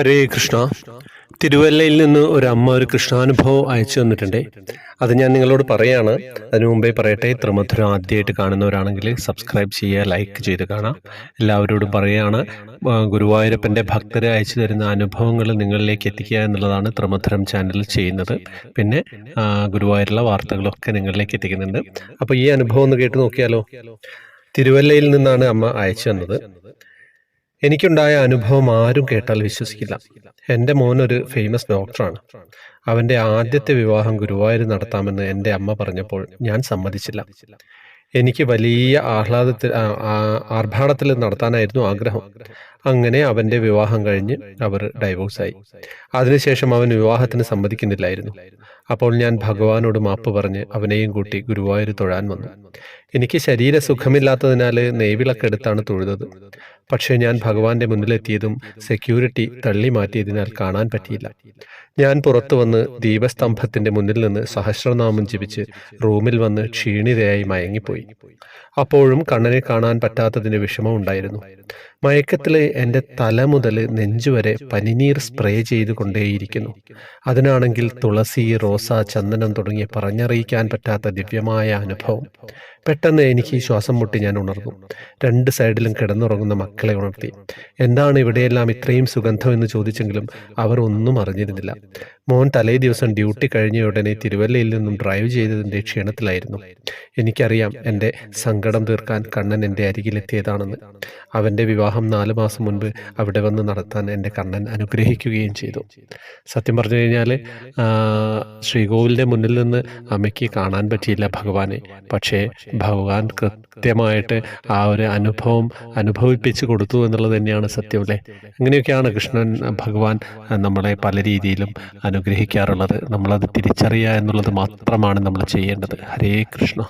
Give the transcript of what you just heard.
ഹരേ കൃഷ്ണ. തിരുവല്ലയിൽ നിന്ന് ഒരു അമ്മ ഒരു കൃഷ്ണാനുഭവം അയച്ചു തന്നിട്ടുണ്ട്. അത് ഞാൻ നിങ്ങളോട് പറയാണ്. അതിനു മുമ്പേ പറയട്ടെ ത്രിമധുരം ആദ്യമായിട്ട് കാണുന്നവരാണെങ്കിൽ സബ്സ്ക്രൈബ് ചെയ്യുക ലൈക്ക് ചെയ്ത് കാണാം. എല്ലാവരോടും പറയുകയാണ് ഗുരുവായൂരപ്പന്റെ ഭക്തരെ അയച്ചു തരുന്ന അനുഭവങ്ങൾ നിങ്ങളിലേക്ക് എത്തിക്കുക എന്നുള്ളതാണ് ത്രിമധുരം ചാനലിൽ ചെയ്യുന്നത്. പിന്നെ ഗുരുവായൂരിലെ വാർത്തകളൊക്കെ നിങ്ങളിലേക്ക് എത്തിക്കുന്നുണ്ട്. അപ്പോൾ ഈ അനുഭവം ഒന്ന് കേട്ട് നോക്കിയാലോ? തിരുവല്ലയിൽ നിന്നാണ് അമ്മ അയച്ചു തന്നത്. എനിക്കുണ്ടായ അനുഭവം ആരും കേട്ടാൽ വിശ്വസിക്കില്ല. എന്റെ മോനൊരു ഫേമസ് ഡോക്ടറാണ് അവന്റെ ആദ്യത്തെ വിവാഹം ഗുരുവായൂർ നടത്താമെന്ന് എന്റെ അമ്മ പറഞ്ഞപ്പോൾ ഞാൻ സമ്മതിച്ചില്ല. എനിക്ക് വലിയ ആഹ്ലാദത്തിൽ ആർഭാടത്തിൽ നടത്താനായിരുന്നു ആഗ്രഹം. അങ്ങനെ അവന്റെ വിവാഹം കഴിഞ്ഞ് അവർ ഡൈവോഴ്സായി. അതിനുശേഷം അവൻ വിവാഹത്തിന് സമ്മതിക്കുന്നില്ലായിരുന്നു. അപ്പോൾ ഞാൻ ഭഗവാനോട് മാപ്പ് പറഞ്ഞ് അവനെയും കൂട്ടി ഗുരുവായൂർ തൊഴാൻ വന്നു. എനിക്ക് ശരീര സുഖമില്ലാത്തതിനാൽ നെയ്വിളക്കെടുത്താണ് തൊഴുതത്. പക്ഷേ ഞാൻ ഭഗവാന്റെ മുന്നിലെത്തിയതും സെക്യൂരിറ്റി തള്ളി മാറ്റിയതിനാൽ കാണാൻ പറ്റിയില്ല. ഞാൻ പുറത്തു വന്ന് ദീപസ്തംഭത്തിന്റെ മുന്നിൽ നിന്ന് സഹസ്രനാമം ജപിച്ച് റൂമിൽ വന്ന് ക്ഷീണിതയായി മയങ്ങിപ്പോയി. അപ്പോഴും കണ്ണനെ കാണാൻ പറ്റാത്തതിന് വിഷമം ഉണ്ടായിരുന്നു മയക്കത്തിൽ എന്റെ തല മുതൽ നെഞ്ചുവരെ പനിനീർ സ്പ്രേ ചെയ്തു കൊണ്ടേയിരിക്കുന്നു അതിനാണെങ്കിൽ തുളസി റോസ ചന്ദനം തുടങ്ങിയ പറഞ്ഞറിയിക്കാൻ പറ്റാത്ത ദിവ്യമായ അനുഭവം പെട്ടെന്ന് എനിക്ക് ശ്വാസം മുട്ടി ഞാൻ ഉണർന്നു. രണ്ട് സൈഡിലും കിടന്നുറങ്ങുന്ന മക്കളെ ഉണർത്തി. എന്താണ് ഇവിടെയെല്ലാം ഇത്രയും സുഗന്ധം? എന്ന് ചോദിച്ചെങ്കിലും അവർ ഒന്നും അറിഞ്ഞിരുന്നില്ല. മോൻ തലേ ദിവസം ഡ്യൂട്ടി കഴിഞ്ഞ ഉടനെ തിരുവല്ലയിൽ നിന്നും ഡ്രൈവ് ചെയ്തതിന്റെ ക്ഷീണത്തിലായിരുന്നു. എനിക്കറിയാം എന്റെ സങ്കടം തീർക്കാൻ കണ്ണൻ എന്റെ അരികിലെത്തിയതാണെന്ന്. അവന്റെ വിവാഹം നാല് മാസം മുൻപ് അവിടെ വന്ന് നടത്താൻ എന്റെ കണ്ണൻ അനുഗ്രഹിക്കുകയും ചെയ്തു. സത്യം പറഞ്ഞു കഴിഞ്ഞാൽ ശ്രീകോവിലിന്റെ മുന്നിൽ നിന്ന് അമ്മയ്ക്ക് കാണാൻ പറ്റിയില്ല ഭഗവാനെ. പക്ഷേ ഭഗവാൻ കൃത്യമായിട്ട് ആ ഒരു അനുഭവം അനുഭവിപ്പിച്ച് കൊടുത്തു എന്നുള്ളത് തന്നെയാണ് സത്യം അല്ലേ? അങ്ങനെയൊക്കെയാണ് കൃഷ്ണൻ ഭഗവാൻ നമ്മളെ പല രീതിയിലും അനുഗ്രഹിക്കാറുള്ളത്. നമ്മളത് തിരിച്ചറിയുക എന്നുള്ളത് മാത്രമാണ് നമ്മൾ ചെയ്യേണ്ടത്. ഹരേ കൃഷ്ണ.